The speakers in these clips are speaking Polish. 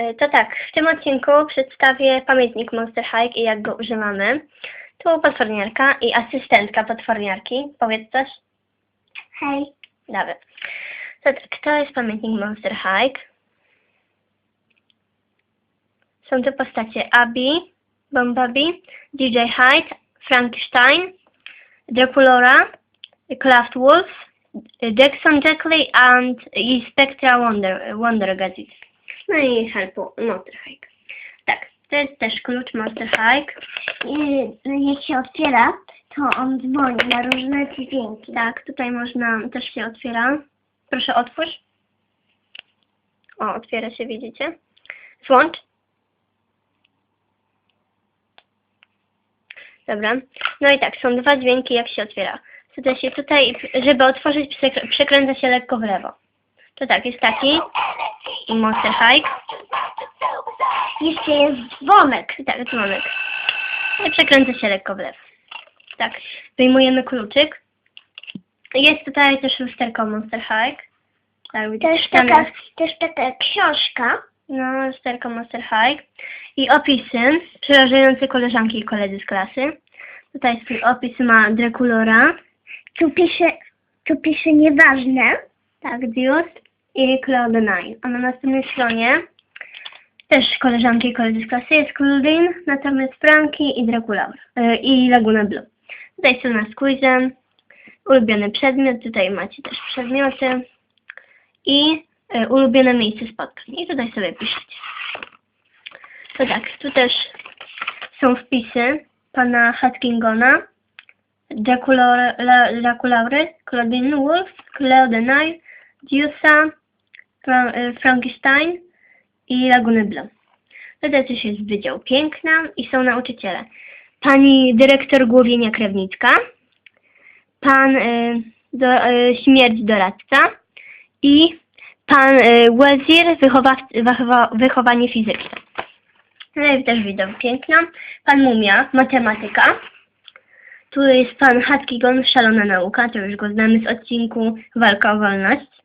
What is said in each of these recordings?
E, To tak, w tym odcinku przedstawię pamiętnik Monster Hike i jak go używamy. Tu potworniarka i asystentka potworniarki. Powiedz coś. Hej. Dobra. To tak, to jest pamiętnik Monster Hike. Są tu postacie Abby, Bumblebee, DJ Hyde, Frankenstein, Draculaura, Craft Wolf, Jackson Jackley and i Spectra Wonder, Wonder Gazette. No i helpu Monster Hike. Tak, to jest też klucz Monster Hike. I jak się otwiera, to on dzwoni na różne dźwięki. Tak, tutaj można, też się otwiera. Proszę otwórz. O, otwiera się, widzicie? Włącz. Dobra. No i tak, są dwa dźwięki, jak się otwiera. Tutaj się, tutaj, żeby otworzyć, przekrę- przekręca się lekko w lewo. To tak, jest taki Monster Hike. Jeszcze jest dzwonek. Tak, dzwonek. I przekręca się lekko w lewo. Tak, wyjmujemy kluczyk. Jest tutaj też lusterko Monster Hike. Tak, widzicie, Też tam taka, jest- też taka książka. No, lusterko Monster Hike. I opisy przerażające koleżanki i koledzy z klasy. Tutaj swój opis ma Draculora, Tu pisze, tu pisze nieważne. tak, Deuce i Claude Nine. A na następnej stronie też koleżanki i koledzy z klasy jest Claudine, natomiast Franki i Draculaura y, i Laguna Blue. Tutaj strona z quizem, ulubiony przedmiot, tutaj macie też przedmioty i y, ulubione miejsce spotkań. I tutaj sobie piszecie. To tak, tu też są wpisy pana Hatkingona, Dracula- La- Draculaury, Claudine Wolf, Claude Nine, Deuce'a, Y, Frankenstein i Laguny Blue. Tutaj też jest Wydział Piękna i są nauczyciele. Pani dyrektor Głowienia Krewnicka, pan y, do, y, Śmierć Doradca i pan y, Wazir wychowaw- wychowa- Wychowanie Fizyczne. Tutaj też Wydział Piękna, pan Mumia Matematyka, tu jest pan Hatkigon Szalona Nauka, to już go znamy z odcinku Walka o Wolność.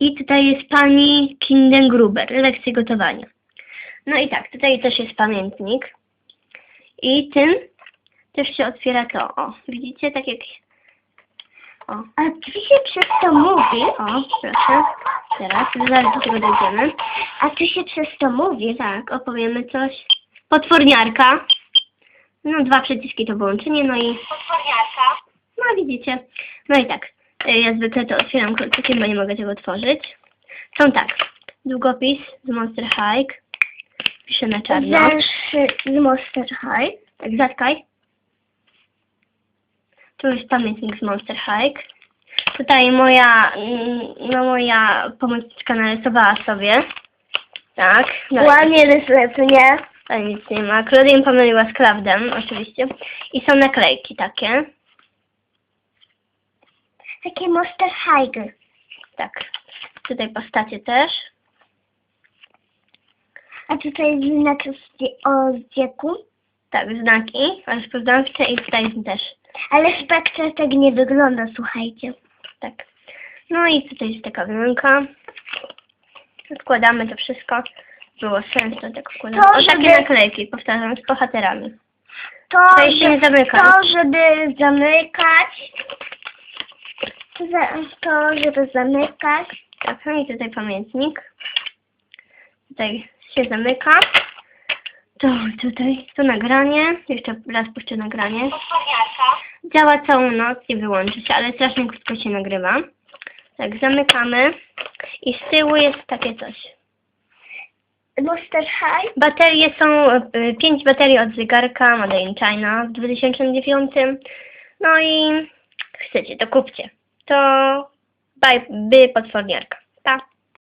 I tutaj jest pani Kindengruber, lekcje gotowania. No i tak, tutaj też jest pamiętnik. I tym też się otwiera to. O, widzicie, tak jak... O, A tu się przez to mówi. o, proszę. Teraz, zaraz do tego dojdziemy. A tu się przez to mówi. Tak, opowiemy coś. Potworniarka. No, dwa przyciski to połączenie, no i... Potworniarka. No, widzicie. No i tak, ja zwykle to otwieram kluczykiem, bo nie mogę tego otworzyć. Są tak, długopis z Monster Hike. Piszę na czarno. Węższy z Monster High. Tak, zatkaj. Tu jest pamiętnik z Monster Hike. Tutaj moja, mm, no moja pomocniczka narysowała sobie. Tak. no i- Łamie rysuje. Ale nic nie ma. Claudine pomyliła z Cloudem, oczywiście. I są naklejki takie. Takie Monster High. Tak. Tutaj postacie też. A tutaj znak o zdjęku. Tak, znaki rozpoznawcze i tutaj też. Ale spektra tak nie wygląda, słuchajcie. Tak. No i tutaj jest taka wyłąka. Odkładamy to wszystko. Było sens to tak wkładać. To, O takie żeby- naklejki, powtarzam, z bohaterami. To, To jeszcze nie to żeby zamykać. To, żeby zamykać. Tak, no i tutaj pamiętnik. Tutaj się zamyka. To tutaj, to nagranie. Jeszcze raz puszczę nagranie. Działa całą noc i wyłączy się, ale strasznie krótko się nagrywa. Tak, zamykamy. I z tyłu jest takie coś. Monster High. Baterie są, y, pięć baterii od zegarka Made in China w 2009. No i chcecie, to kupcie. To by, by potworniarka.